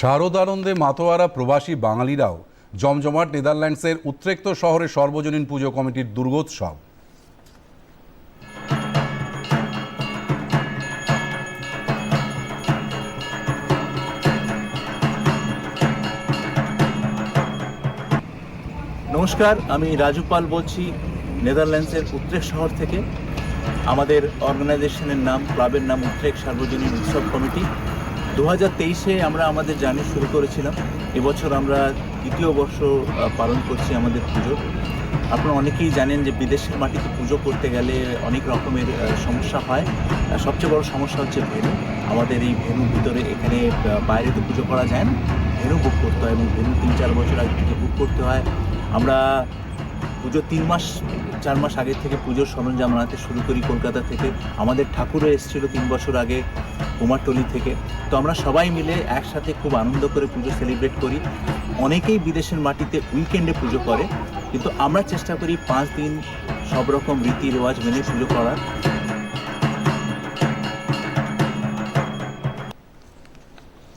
শারদানন্দে মাতোয়ারা প্রবাসী বাঙালিরাও জমজমাট নেদারল্যান্ডসের উত্রেক্ত শহরে সর্বজনীন পুজো কমিটির দুর্গোৎসব। নমস্কার, আমি রাজু পাল বলছি নেদারল্যান্ডসের উত্তরেক শহর থেকে। আমাদের অর্গানাইজেশনের নাম, ক্লাবের নাম উত্তরেক সার্বজনীন উৎসব কমিটি। দু হাজার তেইশে আমরা আমাদের জার্নি শুরু করেছিলাম। এবছর আমরা দ্বিতীয় বর্ষ পালন করছি আমাদের পুজো। আপনারা অনেকেই জানেন যে বিদেশের মাটিতে পুজো করতে গেলে অনেক রকমের সমস্যা হয়। সবচেয়ে বড় সমস্যা হচ্ছে ভেনু। আমাদের এই ভেনুর ভিতরে এখানে বাইরে তো পুজো করা যায় না। ভেনু বুক করতে হয় এবং ভেনু তিন চার বছর আগে থেকে বুক করতে হয়। আমরা পুজো তিন মাস চার মাস আগে থেকে পুজোর সরঞ্জাম আনাতে শুরু করি কলকাতা থেকে। আমাদের ঠাকুরও এসেছিল তিন বছর আগে কুমারটলি থেকে। তো আমরা সবাই মিলে একসাথে খুব আনন্দ করে পুজো সেলিব্রেট করি। অনেকেই বিদেশের মাটিতে উইকেন্ডে পুজো করে, কিন্তু আমরা চেষ্টা করি পাঁচ দিন সব রকম রীতি রেওয়াজ মেনে পুজো করার।